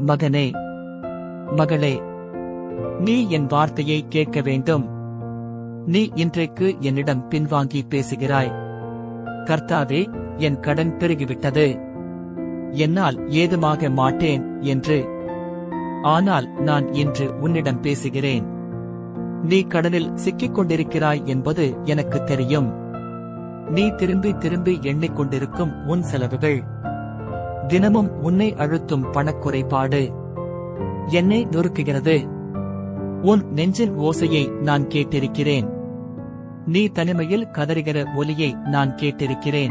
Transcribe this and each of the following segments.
மகனே மகளே நீ என் வார்த்தையை கேட்க வேண்டும். நீ இன்றைக்கு என்னிடம் பின்வாங்கி பேசுகிறாய். கர்த்தாவே என் கடன் பெருகிவிட்டது. என்னால் ஏதுமாக மாட்டேன் என்று. ஆனால் நான் இன்று உன்னிடம் பேசுகிறேன். நீ கடனில் சிக்கிக் கொண்டிருக்கிறாய் என்பது எனக்கு தெரியும். நீ திரும்பி திரும்பி எண்ணிக்கொண்டிருக்கும் உன் செலவுகள். தினமும் உன்னை அழுத்தும் பணக்குறைபாடு என்னை நொறுக்குகிறது. உன் நெஞ்சின் ஓசையை நான் கேட்டிருக்கிறேன். நீ தனிமையில் கதறுகிற ஒலியை நான் கேட்டிருக்கிறேன்.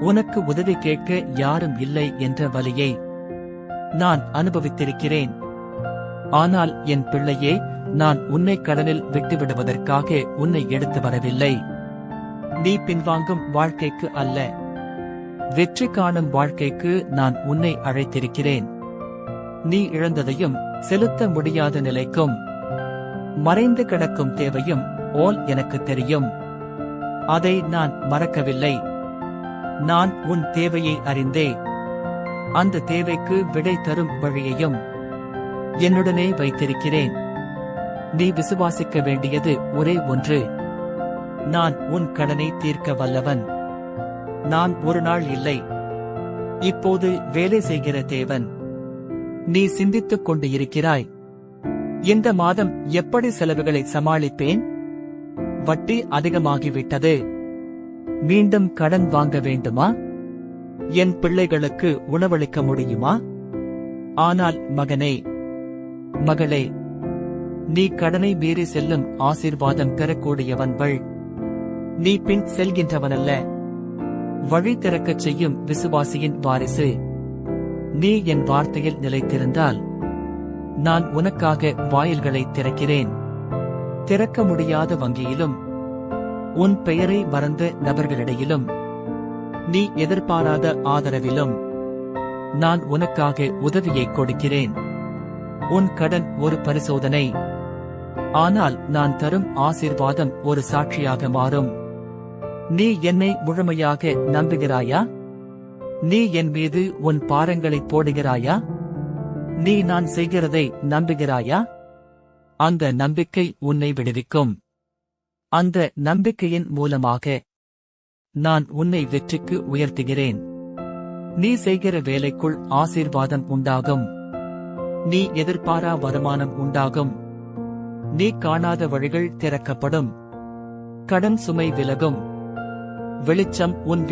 உனக்கு உதவி கேட்க யாரும் இல்லை என்ற வலியை நான் அனுபவித்திருக்கிறேன். ஆனால் என் பிள்ளையே நான் உன்னை கடலில் விட்டுவிடுவதற்காக உன்னை எடுத்து வரவில்லை. நீ பின்வாங்கும் வாழ்க்கைக்கு அல்ல. வெற்றி காணும் வாழ்க்கைக்கு நான் உன்னை அழைத்திருக்கிறேன். நீ இழந்ததையும் செலுத்த முடியாத நிலைக்கும் மறைந்து கிடக்கும் தேவையும் ஓல் எனக்கு தெரியும். அதை நான் மறக்கவில்லை. நான் உன் தேவையை அறிந்தே அந்த தேவைக்கு விடை தரும் வழியையும் என்னுடனே வைத்திருக்கிறேன். நீ விசுவாசிக்க வேண்டியது ஒரே ஒன்று. நான் உன் கடனை தீர்க்க வல்லவன். நான் ஒரு நாள் இல்லை. இப்போது வேலை செய்கிற தேவன் நீ சிந்தித்துக் கொண்டு இருக்கிறாய். இந்த மாதம் எப்படி செலவுகளை சமாளிப்பேன்? வட்டி அதிகமாகிவிட்டது. மீண்டும் கடன் வாங்க வேண்டுமா? என் பிள்ளைகளுக்கு உணவளிக்க முடியுமா? ஆனால் மகனே மகளே நீ கடனை மீறி செல்லும் ஆசீர்வாதம் பெறக்கூடியவன்கள் நீ பின் செல்கின்றவனல்ல. வழி திறக்கச் செய்யும் விசுவாசியின் வாரிசு. நீ என் வார்த்தையில் நிலைத்திருந்தால் நான் உனக்காக வாயில்களை திறக்கிறேன். திறக்க முடியாத வங்கியிலும் உன் பெயரை மறந்த நபர்களிடையிலும் நீ எதிர்பாராத ஆதரவிலும் நான் உனக்காக உதவியை கொடுக்கிறேன். உன் கடன் ஒரு பரிசோதனை. ஆனால் நான் தரும் ஆசீர்வாதம் ஒரு சாட்சியாக மாறும். நீ என்னை முழுமையாக நம்புகிறாயா? நீ என் மீது உன் பாரங்களை போடுகிறாயா? நீ நான் செய்கிறதை நம்புகிறாயா? அந்த நம்பிக்கை உன்னை விடுவிக்கும். அந்த நம்பிக்கையின் மூலமாக நான் உன்னை வெற்றிக்கு உயர்த்துகிறேன். நீ செய்கிற வேலைக்குள் ஆசீர்வாதம் உண்டாகும். நீ எதிர்பாரா வருமானம் உண்டாகும். நீ காணாத வழிகள் திறக்கப்படும். கடன் சுமை விலகும். வெளிச்சம் உன்